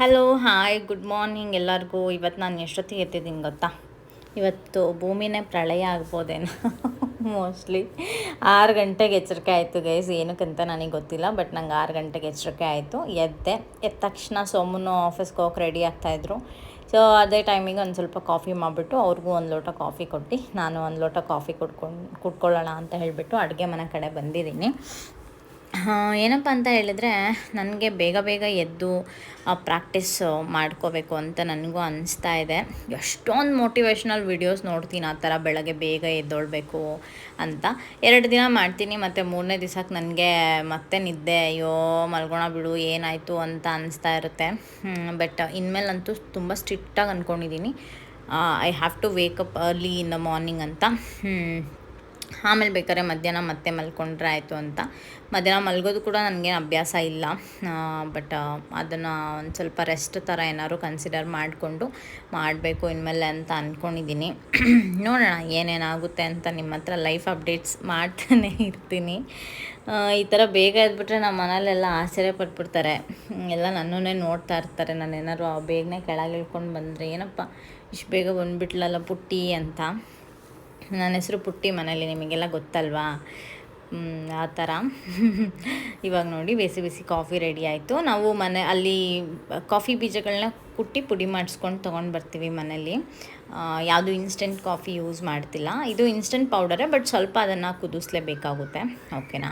Hello hi good morning ಎಲ್ಲರಿಗೂ. ಇವತ್ತು ನಾನು ಎಷ್ಟೊತ್ತಿಗೆ ಎತ್ತಿದ್ದೀನಿ ಗೊತ್ತಾ? ಇವತ್ತು ಭೂಮಿನೇ ಪ್ರಳಯ ಆಗ್ಬೋದೇನೋ ಮೋಸ್ಟ್ಲಿ ಆರು ಗಂಟೆಗೆ ಎಚ್ಚರಿಕೆ ಆಯಿತು ಗೈಸ್ ಏನಕ್ಕಂತ ನನಗೆ ಗೊತ್ತಿಲ್ಲ ಬಟ್ ನಂಗೆ ಆರು ಗಂಟೆಗೆ ಎಚ್ಚರಿಕೆ ಆಯಿತು. ಎದ್ದೆ. ಎದ್ದ ತಕ್ಷಣ ಸೋಮನು ಆಫೀಸ್ಗೆ ಹೋಗಕ್ಕೆ ರೆಡಿ ಆಗ್ತಾಯಿದ್ರು ಸೊ ಅದೇ ಟೈಮಿಗೆ ಒಂದು ಸ್ವಲ್ಪ ಕಾಫಿ ಮಾಡಿಬಿಟ್ಟು ಅವ್ರಿಗೂ ಒಂದು ಲೋಟ ಕಾಫಿ ಕೊಟ್ಟು, ನಾನು ಒಂದು ಲೋಟ ಕಾಫಿ ಕುಡ್ಕೊಂಡು, ಕುಡ್ಕೊಳ್ಳೋಣ ಅಂತ ಹೇಳಿಬಿಟ್ಟು ಅಡುಗೆ ಮನೆ ಕಡೆ ಬಂದಿದ್ದೀನಿ. ಏನಪ್ಪ ಅಂತ ಹೇಳಿದ್ರೆ ನನಗೆ ಬೇಗ ಬೇಗ ಎದ್ದು ಪ್ರಾಕ್ಟೀಸ್ ಮಾಡ್ಕೋಬೇಕು ಅಂತ ನನಗೂ ಅನಿಸ್ತಾ ಇದೆ. ಎಷ್ಟೊಂದು ಮೋಟಿವೇಶ್ನಲ್ ವಿಡಿಯೋಸ್ ನೋಡ್ತೀನಿ ಆ ಥರ ಬೆಳಗ್ಗೆ ಬೇಗ ಎದ್ದೊಳ್ಬೇಕು ಅಂತ. ಎರಡು ದಿನ ಮಾಡ್ತೀನಿ ಮತ್ತು ಮೂರನೇ ದಿವಸಕ್ಕೆ ನನಗೆ ಮತ್ತೆ ನಿದ್ದೆ, ಅಯ್ಯೋ ಮಲ್ಗೋಣ ಬಿಡು, ಏನಾಯಿತು ಅಂತ ಅನಿಸ್ತಾ ಇರುತ್ತೆ. ಬಟ್ ಇನ್ಮೇಲಂತೂ ತುಂಬ ಸ್ಟ್ರಿಕ್ಟಾಗಿ ಅಂದ್ಕೊಂಡಿದ್ದೀನಿ I have to wake up early in the morning ಅಂತ. ಆಮೇಲೆ ಬೇಕಾದ್ರೆ ಮಧ್ಯಾಹ್ನ ಮತ್ತೆ ಮಲ್ಕೊಂಡ್ರೆ ಆಯಿತು ಅಂತ. ಮಧ್ಯಾಹ್ನ ಮಲಗೋದು ಕೂಡ ನನಗೇನು ಅಭ್ಯಾಸ ಇಲ್ಲ. ಬಟ್ ಅದನ್ನು ಒಂದು ಸ್ವಲ್ಪ ರೆಸ್ಟ್ ಥರ ಏನಾದ್ರು ಕನ್ಸಿಡರ್ ಮಾಡಿಕೊಂಡು ಮಾಡಬೇಕು ಇನ್ಮೇಲೆ ಅಂತ ಅಂದ್ಕೊಂಡಿದ್ದೀನಿ ನೋಡೋಣ ಏನೇನಾಗುತ್ತೆ ಅಂತ ನಿಮ್ಮ ಹತ್ರ ಲೈಫ್ ಅಪ್ಡೇಟ್ಸ್ ಮಾಡ್ತಾನೆ ಇರ್ತೀನಿ. ಈ ಥರ ಬೇಗ ಎದ್ಬಿಟ್ರೆ ನಮ್ಮ ಮನೇಲೆಲ್ಲ ಆಶ್ಚರ್ಯ ಪಟ್ಬಿಡ್ತಾರೆ. ಎಲ್ಲ ನನ್ನನ್ನೇ ನೋಡ್ತಾ ಇರ್ತಾರೆ. ನಾನು ಏನಾದ್ರು ಬೇಗನೆ ಕೆಳಗೆ ಇಳ್ಕೊಂಡು ಬಂದರೆ ಏನಪ್ಪ, ಇಷ್ಟು ಬೇಗ ಬಂದುಬಿಟ್ಲಲ್ಲ ಪುಟ್ಟಿ ಅಂತ. ನನ್ನ ಹೆಸರು ಪುಟ್ಟಿ ಮನೇಲಿ ನಿಮಗೆಲ್ಲ ಗೊತ್ತಲ್ವಾ? ಆ ಥರ. ಇವಾಗ ನೋಡಿ, ಬಿಸಿ ಬಿಸಿ ಕಾಫಿ ರೆಡಿ ಆಯಿತು. ನಾವು ಮನೆ, ಅಲ್ಲಿ ಕಾಫಿ ಬೀಜಗಳನ್ನ ಕುಟ್ಟಿ ಪುಡಿ ಮಾಡಿಸ್ಕೊಂಡು ತೊಗೊಂಡು ಬರ್ತೀವಿ ಮನೇಲಿ. ಯಾವುದು ಇನ್ಸ್ಟೆಂಟ್ ಕಾಫಿ ಯೂಸ್ ಮಾಡ್ತಿಲ್ಲ. ಇದು ಇನ್ಸ್ಟೆಂಟ್ ಪೌಡರೇ ಬಟ್ ಸ್ವಲ್ಪ ಅದನ್ನು ಕುದಿಸ್ಲೇಬೇಕಾಗುತ್ತೆ. ಓಕೆನಾ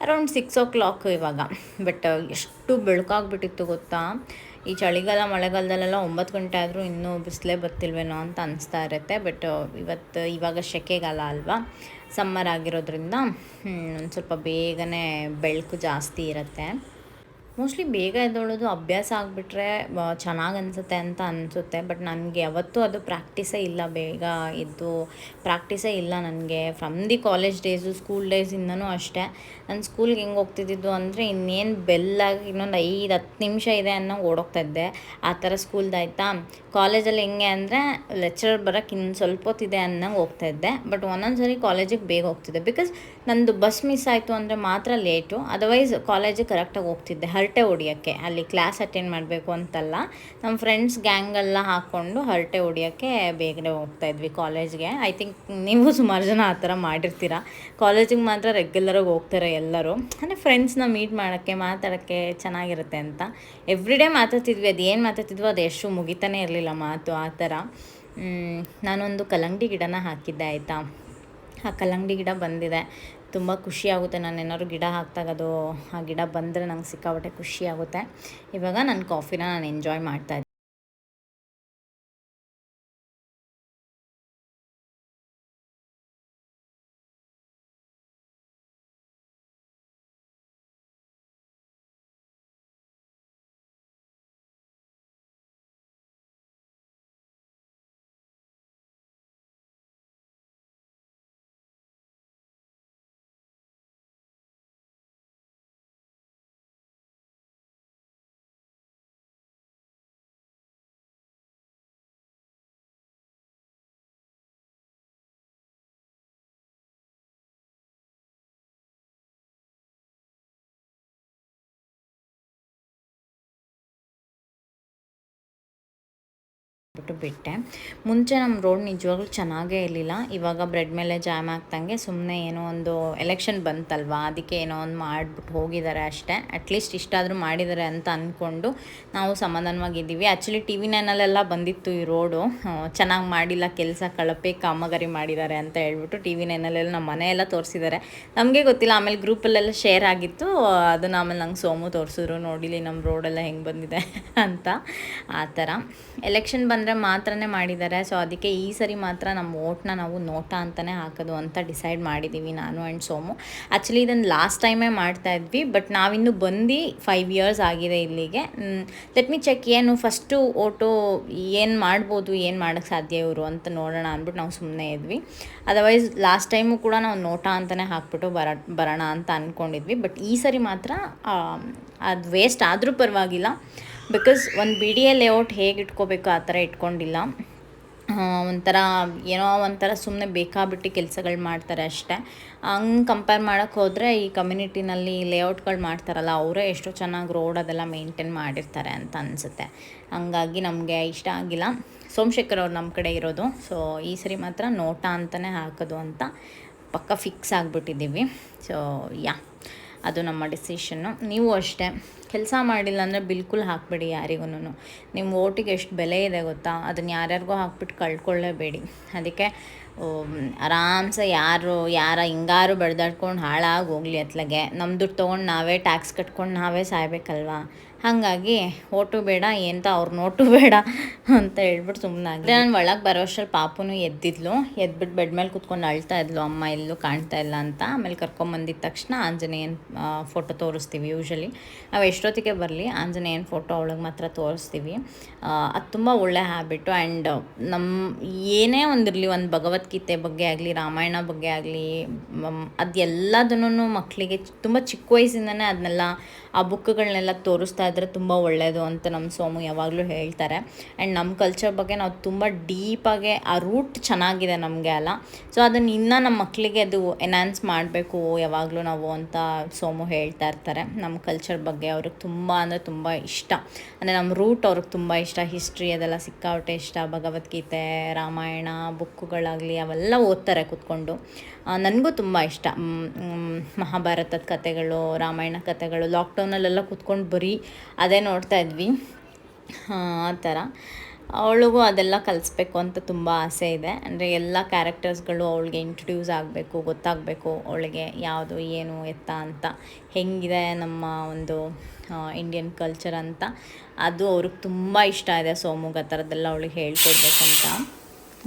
ಅರೌಂಡ್ ಸಿಕ್ಸ್ ಓ ಕ್ಲಾಕ್ ಇವಾಗ. ಬಟ್ ಎಷ್ಟು ಬೆಳಕಾಗ್ಬಿಟ್ಟಿತ್ತು ಗೊತ್ತಾ? ಈ ಚಳಿಗಾಲ, ಮಳೆಗಾಲದಲ್ಲೆಲ್ಲ ಒಂಬತ್ತು ಗಂಟೆ ಆದರೂ ಇನ್ನೂ ಬಿಸಿಲೇ ಬರ್ತಿಲ್ವೇನೋ ಅಂತ ಅನಿಸ್ತಾ ಇರುತ್ತೆ. ಬಟ್ ಇವತ್ತು, ಇವಾಗ ಸೆಕೆಗಾಲ ಅಲ್ವಾ? ಸಮ್ಮರ್ ಆಗಿರೋದ್ರಿಂದ ಒಂದು ಸ್ವಲ್ಪ ಬೇಗನೆ ಬೆಳಕು ಜಾಸ್ತಿ ಇರುತ್ತೆ. ಮೋಸ್ಟ್ಲಿ ಬೇಗ ಎದ್ದೊಳೋದು ಅಭ್ಯಾಸ ಆಗಿಬಿಟ್ರೆ ಚೆನ್ನಾಗಿ ಅನಿಸುತ್ತೆ ಅಂತ ಅನಿಸುತ್ತೆ. ಬಟ್ ನನಗೆ ಯಾವತ್ತೂ ಅದು ಪ್ರಾಕ್ಟೀಸೇ ಇಲ್ಲ ಬೇಗ ಎದ್ದು. ಪ್ರಾಕ್ಟೀಸೇ ಇಲ್ಲ ನನಗೆ. From the college days school ಡೇಸಿಂದನೂ ಅಷ್ಟೇ. ನಾನು ಸ್ಕೂಲ್ಗೆ ಹೆಂಗೆ ಹೋಗ್ತಿದ್ದಿದ್ದು ಅಂದರೆ ಇನ್ನೇನು ಬೆಲ್ಲಾಗಿ ಇನ್ನೊಂದು ಐದು, ಹತ್ತು ನಿಮಿಷ ಇದೆ ಅನ್ನೋ ಓಡೋಗ್ತಾ ಇದ್ದೆ. ಆ ಥರ ಸ್ಕೂಲ್ದಾಯ್ತಾ ಕಾಲೇಜಲ್ಲಿ ಹೆಂಗೆ ಅಂದರೆ ಲೆಕ್ಚರರ್ ಬರೋಕ್ಕೆ ಇನ್ನು ಸ್ವಲ್ಪ ಹೊತ್ತಿದೆ ಅನ್ನಂಗೆ ಹೋಗ್ತಾ ಇದ್ದೆ. ಬಟ್ ಒಂದೊಂದು ಸರಿ ಕಾಲೇಜಿಗೆ ಬೇಗ ಹೋಗ್ತಿದ್ದೆ. ಬಿಕಾಸ್ ನಂದು ಬಸ್ ಮಿಸ್ ಆಯಿತು ಅಂದರೆ ಮಾತ್ರ ಲೇಟು ಅದರ್ವೈಸ್ ಕಾಲೇಜಿಗೆ ಕರೆಕ್ಟಾಗಿ ಹೋಗ್ತಿದ್ದೆ. ಹರಟೆ ಹೊಡಿಯೋಕ್ಕೆ, ಅಲ್ಲಿ ಕ್ಲಾಸ್ ಅಟೆಂಡ್ ಮಾಡಬೇಕು ಅಂತಲ್ಲ ನಮ್ಮ ಫ್ರೆಂಡ್ಸ್ ಗ್ಯಾಂಗೆಲ್ಲ ಹಾಕ್ಕೊಂಡು ಹರಟೆ ಹೊಡಿಯೋಕ್ಕೆ ಬೇಗನೆ ಹೋಗ್ತಾ ಇದ್ವಿ ಕಾಲೇಜ್ಗೆ ಐ ಥಿಂಕ್ ನೀವು ಸುಮಾರು ಜನ ಆ ಥರ ಮಾಡಿರ್ತೀರ. ಕಾಲೇಜಿಗೆ ಮಾತ್ರ ರೆಗ್ಯುಲರಾಗಿ ಹೋಗ್ತಾರೆ ಎಲ್ಲರೂ. ಅಂದರೆ ಫ್ರೆಂಡ್ಸ್ನ ಮೀಟ್ ಮಾಡೋಕ್ಕೆ, ಮಾತಾಡೋಕ್ಕೆ ಚೆನ್ನಾಗಿರುತ್ತೆ ಅಂತ. ಎವ್ರಿ ಡೇ ಮಾತಾಡ್ತಿದ್ವಿ, ಅದು ಏನು ಮಾತಾಡ್ತಿದ್ವೋ ಅದು ಎಷ್ಟು ಮುಗಿತಾನೆ ಇರಲಿಲ್ಲ ಮಾತು ಆ ಥರ. ನಾನೊಂದು ಕಲ್ಲಂಗಡಿ ಗಿಡನ ಹಾಕಿದ್ದೆ, ಆಯಿತಾ? ಆ ಕಲ್ಲಂಗಡಿ ಗಿಡ ಬಂದಿದೆ. ತುಂಬ ಖುಷಿಯಾಗುತ್ತೆ. ನಾನು ಏನಾದ್ರು ಗಿಡ ಹಾಕ್ತಾಗದು, ಆ ಗಿಡ ಬಂದರೆ ನಂಗೆ ಸಿಕ್ಕಾಬಟ್ಟೆ ಖುಷಿಯಾಗುತ್ತೆ. ಇವಾಗ ನನ್ನ ಕಾಫಿನ ನಾನು ಎಂಜಾಯ್ ಮಾಡ್ತಾ ಬಿಟ್ಟು ಬಿಟ್ಟೆ. ಮುಂಚೆ ನಮ್ಮ ರೋಡ್ ನಿಜವಾಗ್ಲೂ ಚೆನ್ನಾಗೇ ಇರಲಿಲ್ಲ. ಇವಾಗ ಬ್ರೆಡ್ ಮೇಲೆ ಜಾಮ್ ಆಗ್ತಂಗೆ ಸುಮ್ಮನೆ ಏನೋ ಒಂದು ಎಲೆಕ್ಷನ್ ಬಂತಲ್ವಾ, ಅದಕ್ಕೆ ಏನೋ ಒಂದು ಮಾಡಿಬಿಟ್ಟು ಹೋಗಿದ್ದಾರೆ ಅಷ್ಟೇ. ಅಟ್ಲೀಸ್ಟ್ ಇಷ್ಟಾದರೂ ಮಾಡಿದ್ದಾರೆ ಅಂತ ಅಂದ್ಕೊಂಡು ನಾವು ಸಮಾಧಾನವಾಗಿದ್ದೀವಿ. ಆ್ಯಕ್ಚುಲಿ ಟಿ ವಿ ನೈನಲ್ಲೆಲ್ಲ ಬಂದಿತ್ತು ಈ ರೋಡು ಚೆನ್ನಾಗಿ ಮಾಡಿಲ್ಲ, ಕೆಲಸ ಕಳಪೆ, ಕಾಮಗಾರಿ ಮಾಡಿದ್ದಾರೆ ಅಂತ ಹೇಳ್ಬಿಟ್ಟು ಟಿ ವಿ ನೈನಲ್ಲೆಲ್ಲ ನಮ್ಮ ಮನೆಯೆಲ್ಲ ತೋರಿಸಿದ್ದಾರೆ. ನಮಗೆ ಗೊತ್ತಿಲ್ಲ, ಆಮೇಲೆ ಗ್ರೂಪಲ್ಲೆಲ್ಲ ಶೇರ್ ಆಗಿತ್ತು. ಅದನ್ನು ಆಮೇಲೆ ನಂಗೆ ಸೋಮು ತೋರಿಸಿದ್ರು, ನೋಡಿಲಿ ನಮ್ಮ ರೋಡೆಲ್ಲ ಹೆಂಗೆ ಬಂದಿದೆ ಅಂತ. ಆ ಥರ. ಎಲೆಕ್ಷನ್ ಬಂದ ಅಂದರೆ ಮಾತ್ರನೇ ಮಾಡಿದ್ದಾರೆ. ಸೊ ಅದಕ್ಕೆ ಈ ಸರಿ ಮಾತ್ರ ನಮ್ಮ ಓಟ್ನ ನಾವು ನೋಟ ಅಂತಲೇ ಹಾಕೋದು ಅಂತ ಡಿಸೈಡ್ ಮಾಡಿದ್ದೀವಿ ನಾನು ಆ್ಯಂಡ್ ಸೋಮು. ಆ್ಯಕ್ಚುಲಿ ಇದನ್ನು ಲಾಸ್ಟ್ ಟೈಮೇ ಮಾಡ್ತಾ ಇದ್ವಿ ಬಟ್ ನಾವಿನ್ನು ಬಂದು ಫೈವ್ ಇಯರ್ಸ್ ಆಗಿದೆ ಇಲ್ಲಿಗೆ. ಲೆಟ್ ಮಿ ಚೆಕ್ ಏನು ಫಸ್ಟು ಓಟು ಏನು ಮಾಡ್ಬೋದು, ಏನು ಮಾಡೋಕ್ಕೆ ಸಾಧ್ಯ ಇವರು ಅಂತ ನೋಡೋಣ ಅಂದ್ಬಿಟ್ಟು ನಾವು ಸುಮ್ಮನೆ ಇದ್ವಿ. ಅದರ್ವೈಸ್ ಲಾಸ್ಟ್ ಟೈಮು ಕೂಡ ನಾವು ನೋಟ ಅಂತಲೇ ಹಾಕ್ಬಿಟ್ಟು ಬರ, ಬರೋಣ ಅಂತ ಅಂದ್ಕೊಂಡಿದ್ವಿ ಬಟ್ ಈ ಸರಿ ಮಾತ್ರ ಅದು ವೇಸ್ಟ್ ಆದರೂ ಪರವಾಗಿಲ್ಲ. ಬಿಕಾಸ್ ಒಂದು ಬಿ ಡಿ ಎ ಲೇಔಟ್ ಹೇಗೆ ಇಟ್ಕೋಬೇಕು ಆ ಥರ ಇಟ್ಕೊಂಡಿಲ್ಲ. ಒಂಥರ ಏನೋ ಒಂಥರ ಸುಮ್ಮನೆ ಬೇಕಾಬಿಟ್ಟು ಕೆಲಸಗಳು ಮಾಡ್ತಾರೆ ಅಷ್ಟೇ. ಹಂಗೆ ಕಂಪೇರ್ ಮಾಡೋಕ್ಕೆ ಹೋದರೆ ಈ ಕಮ್ಯುನಿಟಿನಲ್ಲಿ ಲೇಔಟ್ಗಳು ಮಾಡ್ತಾರಲ್ಲ, ಅವರೇ ಎಷ್ಟೋ ಚೆನ್ನಾಗಿ ರೋಡ್ ಅದೆಲ್ಲ ಮೇಂಟೈನ್ ಮಾಡಿರ್ತಾರೆ ಅಂತ ಅನಿಸುತ್ತೆ. ಹಂಗಾಗಿ ನಮಗೆ ಇಷ್ಟ ಆಗಿಲ್ಲ. ಸೋಮಶೇಖರ್ ಅವ್ರು ನಮ್ಮ ಕಡೆ ಇರೋದು ಸೊ ಈ ಸರಿ ಮಾತ್ರ ನೋಟ ಅಂತಲೇ ಹಾಕೋದು ಅಂತ ಪಕ್ಕ ಫಿಕ್ಸ್ ಆಗಿಬಿಟ್ಟಿದ್ದೀವಿ. ಸೊ ಯಾ ಅದು ನಮ್ಮ ಡಿಸಿಷನ್ನು ನೀವು ಅಷ್ಟೇ. ಕೆಲಸ ಮಾಡಿಲ್ಲ ಅಂದರೆ ಬಿಲ್ಕುಲ್ ಹಾಕ್ಬೇಡಿ ಯಾರಿಗೂ ನಿಮ್ಮ ಓಟಿಗೆ ಎಷ್ಟು ಬೆಲೆ ಇದೆ ಗೊತ್ತಾ? ಅದನ್ನು ಯಾರ್ಯಾರಿಗೂ ಹಾಕ್ಬಿಟ್ಟು ಕಳ್ಕೊಳ್ಳೇಬೇಡಿ. ಅದಕ್ಕೆ ಆರಾಮ್ಸೆ ಯಾರು, ಯಾರ ಹಿಂಗಾರು ಬೆಳೆದಾಡ್ಕೊಂಡು ಹಾಳಾಗಿ ಹೋಗ್ಲಿ ಅತ್ಲಾಗೆ. ನಮ್ಮ ದುಡ್ಡು ತೊಗೊಂಡು ನಾವೇ ಟ್ಯಾಕ್ಸ್ ಕಟ್ಕೊಂಡು ನಾವೇ ಸಾಯ್ಬೇಕಲ್ವಾ? ಹಾಗಾಗಿ ಓಟು ಬೇಡ ಎಂತ ಅವ್ರ ನೋಟು ಬೇಡ ಅಂತ ಹೇಳ್ಬಿಟ್ಟು ಸುಮ್ಮನಾಗಿ ನಾನು ಒಳಗೆ ಬರೋ ಅಷ್ಟ್ರಲ್ಲಿ ಪಾಪುನು ಎದ್ದಿದ್ಲು. ಎದ್ಬಿಟ್ಟು ಬೆಡ್ ಮೇಲೆ ಕುತ್ಕೊಂಡು ಅಳ್ತಾ ಇದ್ಲು. ಅಮ್ಮ ಎಲ್ಲೂ ಕಾಣ್ತಾ ಇಲ್ಲ ಅಂತ. ಆಮೇಲೆ ಕರ್ಕೊಂಬಂದಿದ್ದ ತಕ್ಷಣ ಆಂಜನೇಯನ ಫೋಟೋ ತೋರಿಸ್ತೀವಿ ಯೂಶಲಿ ನಾವು ಎಷ್ಟೊತ್ತಿಗೆ ಬರಲಿ ಆಂಜನೇಯನ ಫೋಟೋ ಅವಳಿಗೆ ಮಾತ್ರ ತೋರಿಸ್ತೀವಿ. ಅದು ತುಂಬ ಒಳ್ಳೆ ಹ್ಯಾಬಿಟು ಆ್ಯಂಡ್ ನಮ್ಮ ಏನೇ ಒಂದಿರಲಿ ಒಂದು ಭಗವದ್ಗೀತೆ ಬಗ್ಗೆ ಆಗಲಿ, ರಾಮಾಯಣ ಬಗ್ಗೆ ಆಗಲಿ ಅದೆಲ್ಲದನ್ನು ಮಕ್ಕಳಿಗೆ ತುಂಬ ಚಿಕ್ಕ ವಯಸ್ಸಿಂದನೇ ಅದನ್ನೆಲ್ಲ ಆ ಬುಕ್ಗಳನ್ನೆಲ್ಲ ತೋರಿಸ್ತಾ ಇದ್ರೆ ತುಂಬ ಒಳ್ಳೆಯದು ಅಂತ ನಮ್ಮ ಸೋಮು ಯಾವಾಗಲೂ ಹೇಳ್ತಾರೆ. ಆ್ಯಂಡ್ ನಮ್ಮ ಕಲ್ಚರ್ ಬಗ್ಗೆ ನಾವು ತುಂಬ ಡೀಪಾಗೆ ಆ ರೂಟ್ ಚೆನ್ನಾಗಿದೆ ನಮಗೆ ಅಲ್ಲ. ಸೊ ಅದನ್ನು ಇನ್ನೂ ನಮ್ಮ ಮಕ್ಕಳಿಗೆ ಅದು ಎನ್ಹಾನ್ಸ್ ಮಾಡಬೇಕು ಯಾವಾಗಲೂ ನಾವು ಅಂತ ಸೋಮು ಹೇಳ್ತಾ ಇರ್ತಾರೆ. ನಮ್ಮ ಕಲ್ಚರ್ ಬಗ್ಗೆ ಅವ್ರಿಗೆ ತುಂಬ ಅಂದರೆ ತುಂಬ ಇಷ್ಟ. ಅಂದರೆ ನಮ್ಮ ರೂಟ್ ಅವ್ರಿಗೆ ತುಂಬ ಇಷ್ಟ. ಹಿಸ್ಟ್ರಿ ಅದೆಲ್ಲ ಸಿಕ್ಕಾಪಟ್ಟೆ ಇಷ್ಟ. ಭಗವದ್ಗೀತೆ, ರಾಮಾಯಣ, ಬುಕ್ಕುಗಳಾಗಲಿ ಅವೆಲ್ಲ ಓದ್ತಾರೆ ಕೂತ್ಕೊಂಡು. ನನಗೂ ತುಂಬ ಇಷ್ಟ. ಮಹಾಭಾರತದ ಕತೆಗಳು, ರಾಮಾಯಣ ಕತೆಗಳು ಲಾಕ್ಡೌನಲ್ಲೆಲ್ಲ ಕೂತ್ಕೊಂಡು ಬರೀ ಅದೇ ನೋಡ್ತಾ ಇದ್ವಿ. ಆ ಥರ. ಅವಳಿಗೂ ಅದೆಲ್ಲ ಕಲಿಸ್ಬೇಕು ಅಂತ ತುಂಬ ಆಸೆ ಇದೆ. ಅಂದರೆ ಎಲ್ಲ ಕ್ಯಾರೆಕ್ಟರ್ಸ್ಗಳು ಅವಳಿಗೆ ಇಂಟ್ರಡ್ಯೂಸ್ ಆಗಬೇಕು, ಗೊತ್ತಾಗಬೇಕು ಅವಳಿಗೆ ಯಾವುದು, ಏನು, ಎತ್ತ ಅಂತ. ಹೆಂಗಿದೆ ನಮ್ಮ ಒಂದು ಇಂಡಿಯನ್ ಕಲ್ಚರ್ ಅಂತ. ಅದು ಅವ್ರಿಗೆ ತುಂಬ ಇಷ್ಟ ಇದೆ ಸೋಮುಗ ಆ ಥರದ್ದೆಲ್ಲ ಅವಳಿಗೆ ಹೇಳ್ಕೊಡ್ಬೇಕಂತ.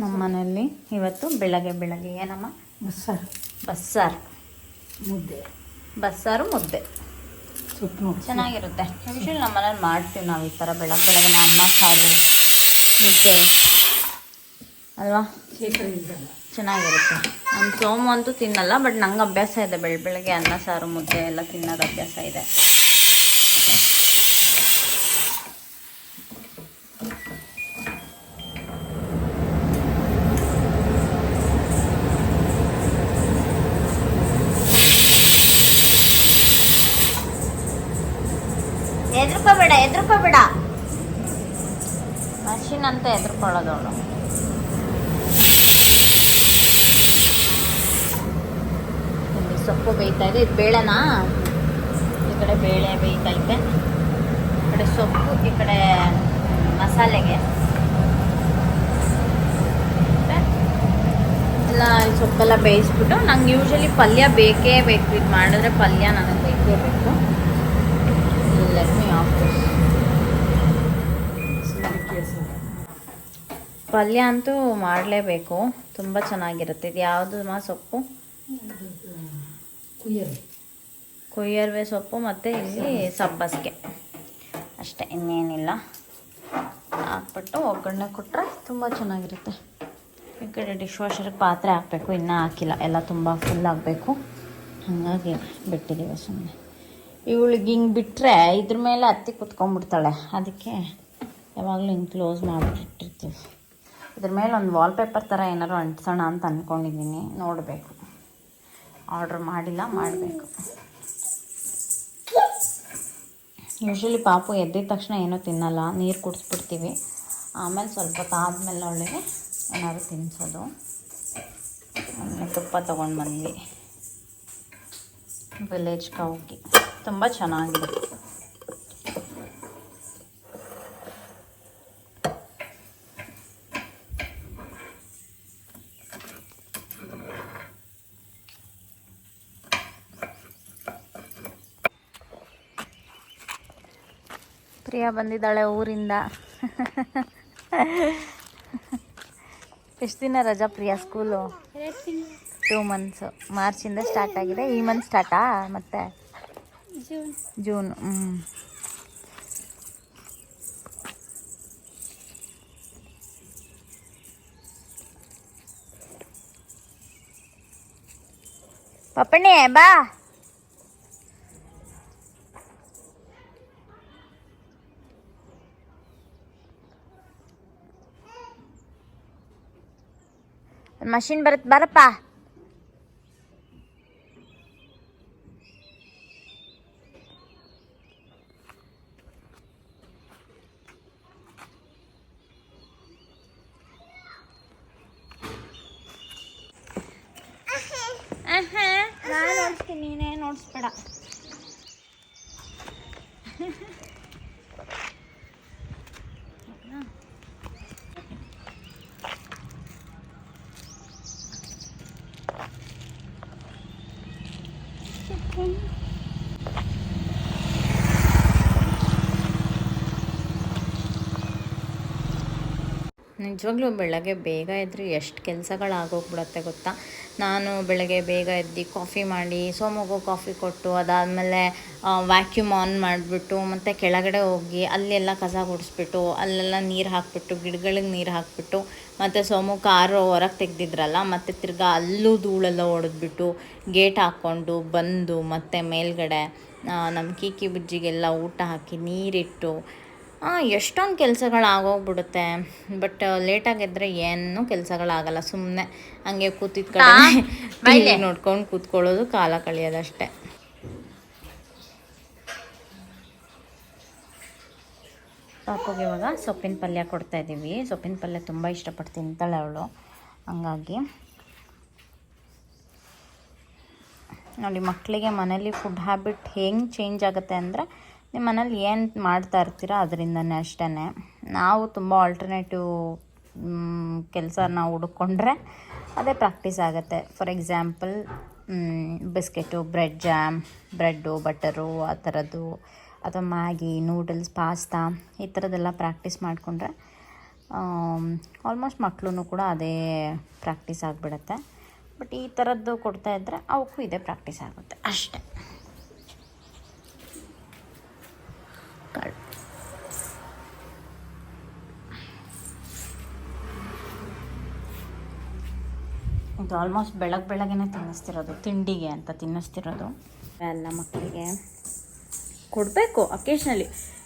ನಮ್ಮ ಮನೆಯಲ್ಲಿ ಇವತ್ತು ಬೆಳಗ್ಗೆ ಬೆಳಗ್ಗೆ ಏನಮ್ಮ ಬಸ್ಸಾರು. ಬಸ್ಸಾರು. ಮುದ್ದೆ. ಬಸ್ಸಾರು ಮುದ್ದೆ. ಸೊಪ್ಪು ಚೆನ್ನಾಗಿರುತ್ತೆ. ಯೂಶಲಿ ನಮ್ಮ ಮನೇಲಿ ಮಾಡ್ತೀವಿ ನಾವು ಈ ಥರ ಬೆಳಗ್ಗೆ ಬೆಳಗ್ಗೆ ಅನ್ನ ಸಾರು ಮುದ್ದೆ. ಅಲ್ವಾ? ಚೆನ್ನಾಗಿರುತ್ತೆ. ನಮ್ಮ ಸೋಮು ಅಂತೂ ತಿನ್ನಲ್ಲ ಬಟ್ ನಂಗೆ ಅಭ್ಯಾಸ ಇದೆ ಬೆಳ ಬೆಳಗ್ಗೆ ಅನ್ನ ಸಾರು ಮುದ್ದೆ ಎಲ್ಲ ತಿನ್ನೋದು ಅಭ್ಯಾಸ ಇದೆ. ಎದ್ರುಕೋಬೇಡ ಬೇಡ ಮಷಿನ್ ಅಂತ ಎದ್ರುಕೊಳ್ಳೋದು ಅವಳು. ಇಲ್ಲಿ ಸೊಪ್ಪು ಬೇಯ್ತಾ ಇದೆ, ಇದು ಬೇಳೆನಾ? ಈ ಕಡೆ ಬೇಳೆ ಬೇಯ್ತೈತೆ. ಈ ಕಡೆ ಸೊಪ್ಪು, ಈ ಕಡೆ ಮಸಾಲೆಗೆ. ಎಲ್ಲ ಸೊಪ್ಪೆಲ್ಲ ಬೇಯಿಸ್ಬಿಟ್ಟು ನಂಗೆ ಯೂಶಲಿ ಪಲ್ಯ ಬೇಕೇ ಬೇಕು. ಇದು ಮಾಡಿದ್ರೆ ಪಲ್ಯ ನನಗೆ ಬೇಕೇ ಬೇಕು. ಪಲ್ಯ ಅಂತೂ ಮಾಡಲೇಬೇಕು. ತುಂಬ ಚೆನ್ನಾಗಿರುತ್ತೆ. ಇದು ಯಾವುದು ಮಾ ಸೊಪ್ಪು? ಕೊಯ್ಯರ್ವೆ ಸೊಪ್ಪು ಮತ್ತು ಇಲ್ಲಿ ಸಬ್ಬಸಿಗೆ. ಅಷ್ಟೇ, ಇನ್ನೇನಿಲ್ಲ. ಹಾಕ್ಬಿಟ್ಟು ಒಗ್ಗರಣೆ ಕೊಟ್ಟರೆ ತುಂಬ ಚೆನ್ನಾಗಿರುತ್ತೆ. ಈ ಕಡೆ ಡಿಶ್ ವಾಷರ್ಗೆ ಪಾತ್ರೆ ಹಾಕಬೇಕು. ಇನ್ನೂ ಹಾಕಿಲ್ಲ. ಎಲ್ಲ ತುಂಬ ಫುಲ್ ಆಗಬೇಕು. ಹಾಗಾಗಿ ಬಿಟ್ಟಿದ್ದೀವಿ ಸುಮ್ಮನೆ ಇವಳಿಗೆ ಹಿಂಗೆ ಬಿಟ್ಟರೆ ಇದ್ರ ಮೇಲೆ ಹತ್ತಿ ಕುತ್ಕೊಂಡ್ಬಿಡ್ತಾಳೆ. ಅದಕ್ಕೆ ಯಾವಾಗಲೂ ಹಿಂಗೆ ಕ್ಲೋಸ್ ಮಾಡಿಬಿಟ್ಟಿರ್ತೀವಿ. ಇದ್ರ ಮೇಲೆ ಒಂದು ವಾಲ್ಪೇಪರ್ ಥರ ಏನಾದ್ರು ಅಂಟಿಸೋಣ ಅಂತ ಅಂದ್ಕೊಂಡಿದ್ದೀನಿ ನೋಡಬೇಕು. ಆರ್ಡ್ರ್ ಮಾಡಿಲ್ಲ, ಮಾಡಬೇಕು. ಯೂಶ್ವಲಿ ಪಾಪು ಎದ್ದಿದ ತಕ್ಷಣ ಏನೂ ತಿನ್ನಲ್ಲ. ನೀರು ಕುಡಿಸ್ಬಿಡ್ತೀವಿ. ಆಮೇಲೆ ಸ್ವಲ್ಪ ಹೊತ್ತು ಆದಮೇಲೆ ಅವಳಿಗೆ ಏನಾದ್ರು ತಿನ್ನಿಸೋದು ತುಪ್ಪ ತೊಗೊಂಡು ಬಂದ್ವಿ. ವಿಲೇಜ್ ಕೌಗಿ ತುಂಬ ಚೆನ್ನಾಗಿದೆ. ಪ್ರಿಯಾ ಬಂದಿದ್ದಾಳೆ ಊರಿಂದ. ಎಷ್ಟು ದಿನ ರಜಾ ಪ್ರಿಯಾ ಸ್ಕೂಲು? ಟೂ ಮಂತ್ಸು ಮಾರ್ಚಿಂದ ಸ್ಟಾರ್ಟ್ ಆಗಿದೆ. ಈ ಮಂತ್ ಸ್ಟಾರ್ಟಾ ಮತ್ತೆ? ಜೂನ್ ಹ್ಞೂ ಪಪ್ಪಣ್ಣಿ ಬಾ ಮಷಿನ್ ಬರುತ್ತೆ ಬರಪ್ಪ ನಾನು ನೋಡಿಸ್ತೀನಿ ನೀನೇ ನೋಡಿಸ್ಬೇಡ. ನಿಜವಾಗ್ಲೂ ಬೆಳಗ್ಗೆ ಬೇಗ ಎದ್ದರೆ ಎಷ್ಟು ಕೆಲಸಗಳಾಗೋಗ್ಬಿಡತ್ತೆ ಗೊತ್ತಾ? ನಾನು ಬೆಳಗ್ಗೆ ಬೇಗ ಎದ್ದು ಕಾಫಿ ಮಾಡಿ, ಸೋಮಗೂ ಕಾಫಿ ಕೊಟ್ಟು, ಅದಾದಮೇಲೆ ವ್ಯಾಕ್ಯೂಮ್ ಆನ್ ಮಾಡಿಬಿಟ್ಟು, ಮತ್ತು ಕೆಳಗಡೆ ಹೋಗಿ ಅಲ್ಲೆಲ್ಲ ಕಸ ಗುಡಿಸ್ಬಿಟ್ಟು, ಅಲ್ಲೆಲ್ಲ ನೀರು ಹಾಕಿಬಿಟ್ಟು, ಗಿಡಗಳಿಗೆ ನೀರು ಹಾಕಿಬಿಟ್ಟು, ಮತ್ತು ಸೋಮು ಕಾರು ಹೊರಗೆ ತೆಗೆದಿದ್ರಲ್ಲ, ಮತ್ತು ತಿರ್ಗಾ ಅಲ್ಲೂ ಧೂಳೆಲ್ಲ ಹೊಡೆದ್ಬಿಟ್ಟು ಗೇಟ್ ಹಾಕ್ಕೊಂಡು ಬಂದು, ಮತ್ತೆ ಮೇಲ್ಗಡೆ ನಮ್ಮ ಕೀಕಿ ಬುಜ್ಜಿಗೆಲ್ಲ ಊಟ ಹಾಕಿ ನೀರಿಟ್ಟು ಎಷ್ಟೊಂದು ಕೆಲಸಗಳಾಗೋಗ್ಬಿಡುತ್ತೆ. ಬಟ್ ಲೇಟಾಗಿದ್ದರೆ ಏನೂ ಕೆಲಸಗಳಾಗಲ್ಲ. ಸುಮ್ಮನೆ ಹಂಗೆ ಕೂತಿದ್ ಕಡೆ ನೋಡ್ಕೊಂಡು ಕೂತ್ಕೊಳ್ಳೋದು ಕಾಲ ಕಳೆಯೋದಷ್ಟೇ. ಪಾಪಗೆ ಇವಾಗ ಸೊಪ್ಪಿನ ಪಲ್ಯ ಕೊಡ್ತಾ ಇದ್ದೀವಿ. ಸೊಪ್ಪಿನ ಪಲ್ಯ ತುಂಬ ಇಷ್ಟಪಟ್ಟು ತಿಂತಾಳೆ ಅವಳು. ಹಂಗಾಗಿ ನೋಡಿ ಮಕ್ಕಳಿಗೆ ಮನೇಲಿ ಫುಡ್ ಹ್ಯಾಬಿಟ್ ಹೆಂಗೆ ಚೇಂಜ್ ಆಗುತ್ತೆ ಅಂದರೆ ನಿಮ್ಮ ಮನೇಲಿ ಏನು ಮಾಡ್ತಾ ಇರ್ತೀರ ಅದರಿಂದನೇ ಅಷ್ಟೇ ನಾವು ತುಂಬ ಆಲ್ಟರ್ನೇಟಿವ್ ಕೆಲಸನ ಹುಡುಕೊಂಡ್ರೆ ಅದೇ ಪ್ರಾಕ್ಟೀಸ್ ಆಗುತ್ತೆ. For example biscuit bread jam bread butter ಆ ಥರದ್ದು ಅಥವಾ ಮ್ಯಾಗಿ ನೂಡಲ್ಸ್ ಪಾಸ್ತಾ ಈ ಥರದ್ದೆಲ್ಲ ಪ್ರಾಕ್ಟೀಸ್ ಮಾಡಿಕೊಂಡ್ರೆ ಆಲ್ಮೋಸ್ಟ್ ಮಕ್ಕಳು ಕೂಡ ಅದೇ ಪ್ರಾಕ್ಟೀಸ್ ಆಗಿಬಿಡತ್ತೆ. ಬಟ್ ಈ ಥರದ್ದು ಕೊಡ್ತಾ ಇದ್ದರೆ ಅವಕ್ಕೂ ಇದೇ ಪ್ರಾಕ್ಟೀಸ್ ಆಗುತ್ತೆ. ಅಷ್ಟೇ. ಇದು ಆಲ್ಮೋಸ್ಟ್ ಬೆಳಗ್ಗೆ ಬೆಳಗ್ಗೆನೆ ತಿನ್ನಿಸ್ತಿರೋದು, ತಿಂಡಿಗೆ ಅಂತ ತಿನ್ನಿಸ್ತಿರೋದು. ಎಲ್ಲ ಮಕ್ಕಳಿಗೆ ಕೊಡಬೇಕು ಅಕೇಶ್ನಲಿ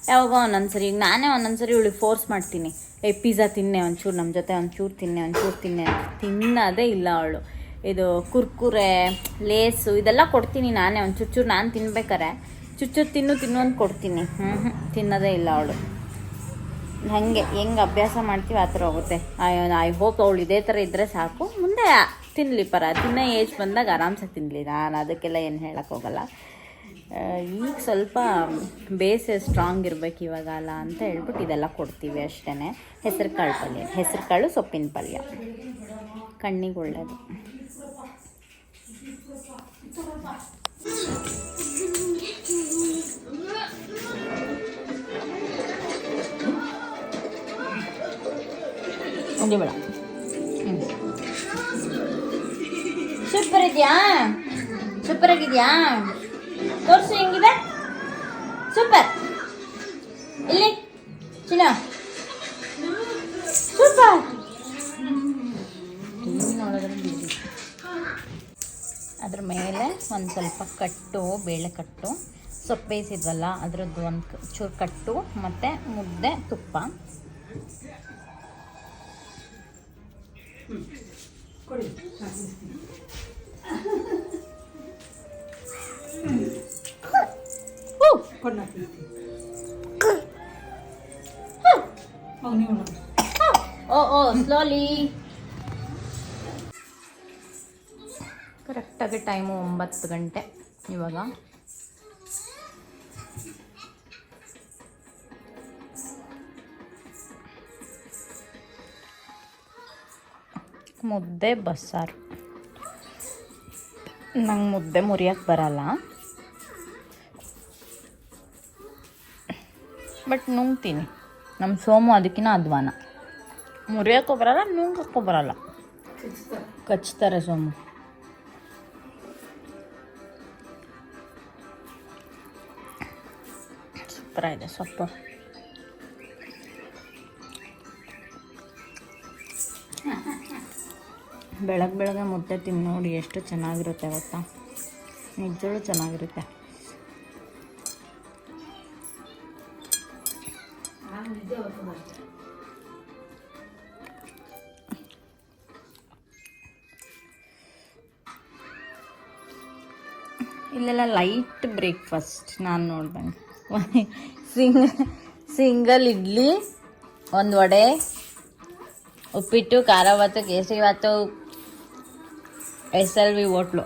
ಯಾವಾಗ ಒಂದೊಂದ್ಸರಿ ಈಗ ನಾನೇ ಒಂದೊಂದ್ಸರಿ ಇವಳಿಗೆ ಫೋರ್ಸ್ ಮಾಡ್ತೀನಿ. ಏ ಪಿಜ್ಜಾ ತಿನ್ನೆ ಒಂಚೂರು ನಮ್ಮ ಜೊತೆ ಒಂಚೂರು ತಿನ್ನೆ ಒಂಚೂರು ತಿನ್ನೆ ತಿನ್ನೋದೇ ಇಲ್ಲ ಅವಳು. ಇದು ಕುರ್ಕುರೆ, ಲೇಸು, ಇದೆಲ್ಲ ಕೊಡ್ತೀನಿ ನಾನೇ, ಒಂದು ಚುಚ್ಚೂರು ನಾನು ತಿನ್ಬೇಕಾರೆ. ಚುಚ್ಚು ತಿನ್ನು ತಿನ್ನು ಅಂತ ಕೊಡ್ತೀನಿ. ಹ್ಞೂ ಹ್ಞೂ ತಿನ್ನೋದೇ ಇಲ್ಲ ಅವಳು. ಹಾಗೆ, ಹೆಂಗೆ ಅಭ್ಯಾಸ ಮಾಡ್ತೀವಿ ಆ ಥರ ಹೋಗುತ್ತೆ. ಐ ಐ ಹೋಪ್ ಅವಳು ಇದೇ ಥರ ಇದ್ದರೆ ಸಾಕು. ಮುಂದೆ ತಿನ್ನಲಿ ಪರ ತಿನ್ನೋ ಏಜ್ ಬಂದಾಗ ಆರಾಮ್ಸೆ ತಿನ್ನಲಿ ನಾನು ಅದಕ್ಕೆಲ್ಲ ಏನು ಹೇಳಕ್ಕೆ ಹೋಗಲ್ಲ ಆ, ಈಗ ಸ್ವಲ್ಪ ಬೇಸ್ ಸ್ಟ್ರಾಂಗ್ ಇರ್ಬೇಕು ಇವಾಗ ಅಲ್ಲ ಅಂತ ಹೇಳ್ಬಿಟ್ಟು ಇದೆಲ್ಲ ಕೊಡ್ತೀವಿ ಅಷ್ಟೇ ಹೆಸರು ಕಾಳು ಪಲ್ಯ ಹೆಸರು ಕಾಳು ಸೊಪ್ಪಿನ ಪಲ್ಯ ಕಣ್ಣಿಗೆ ಒಳ್ಳೆಯದು ಒಂದು ಬೇಡ ಸೂಪರ್ ಇದೆಯಾ ಸೂಪರ್ ಆಗಿದೆಯಾ ತೋರಿಸು ಹೆಂಗಿದೆ? ಸೂಪರ್. ಇಲ್ಲಿ, ಚಿನ್ನ. ಸೂಪರ್. ಅದ್ರ ಮೇಲೆ ಒಂದು ಸ್ವಲ್ಪ ಕಟ್ಟು, ಬೇಳೆ ಕಟ್ಟು, ಸೊಪ್ಪು ಬೇಯಿಸಿದ್ವಲ್ಲ, ಅದ್ರದ್ದು ಒಂದು ಚೂರು ಕಟ್ಟು, ಮತ್ತು ಮುದ್ದೆ, ತುಪ್ಪ. ಕೊಡಿ ಓ ಸ್ಲೋಲಿ ಕರೆಕ್ಟಾಗಿ ಟೈಮು ಒಂಬತ್ತು ಗಂಟೆ ಇವಾಗ. ಮುದ್ದೆ ಬಸ್ಸಾರು. ನಂಗೆ ಮುದ್ದೆ ಮುರಿಯಕ್ಕೆ ಬರಲ್ಲ. ಬಟ್ ನುಂಗ್ತೀನಿ. ನಮ್ಮ ಸೋಮು ಅದಕ್ಕಿಂತ ಅಧ್ವಾನ ಮುರಿಯೋಕ್ಕೂ ಬರಲ್ಲ, ನುಂಗಕ್ಕೂ ಬರಲ್ಲ. ಕಚ್ತಾರೆ ಸೋಮು. ಇದೆ ಸೊಪ್ಪು ಬೆಳಗ್ಗೆ ಬೆಳಗ್ಗೆ ಮುದ್ದೆ ತಿಂದು ನೋಡಿ ಎಷ್ಟು ಚೆನ್ನಾಗಿರುತ್ತೆ ಗೊತ್ತಾ? ನಿಜಗಳು ಚೆನ್ನಾಗಿರುತ್ತೆ. ಇಲ್ಲೆಲ್ಲ ಲೈಟ್ ಬ್ರೇಕ್ಫಾಸ್ಟ್ ನಾನು ನೋಡ್ದಂಗೆ. ಸಿಂಗ, ಸಿಂಗಲ್ ಇಡ್ಲಿ, ಒಂದು ವಡೆ, ಉಪ್ಪಿಟ್ಟು, ಖಾರ, ಭಾತು, ಕೇಸರಿ, ಭಾತು ಎಸ್ ಎಲ್ ವಿ ಹೋಟ್ಲು.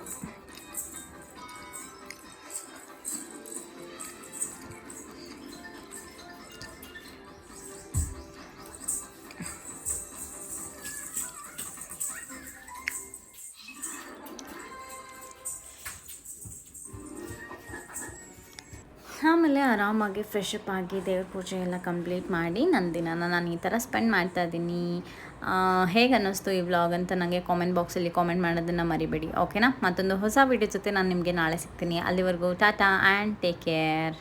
ಆಮೇಲೆ ಆರಾಮಾಗಿ ಫ್ರೆಶಪ್ ಆಗಿ ದೇವ್ರ ಪೂಜೆ ಎಲ್ಲ ಕಂಪ್ಲೀಟ್ ಮಾಡಿ ನನ್ನ ದಿನನ ನಾನು ಈ ಥರ ಸ್ಪೆಂಡ್ ಮಾಡ್ತಾ ಇದ್ದೀನಿ. ಹೇಗೆ ಅನ್ನಿಸ್ತು ಈ ವ್ಲಾಗ್ ಅಂತ ನನಗೆ ಕಾಮೆಂಟ್ ಬಾಕ್ಸಲ್ಲಿ ಕಾಮೆಂಟ್ ಮಾಡೋದನ್ನು ಮರಿಬೇಡಿ ಓಕೆನಾ ಮತ್ತೊಂದು ಹೊಸ ವೀಡಿಯೋ ಜೊತೆ ನಾನು ನಿಮಗೆ ನಾಳೆ ಸಿಗ್ತೀನಿ. ಅಲ್ಲಿವರೆಗೂ ಟಾಟಾ ಆ್ಯಂಡ್ ಟೇಕ್ ಕೇರ್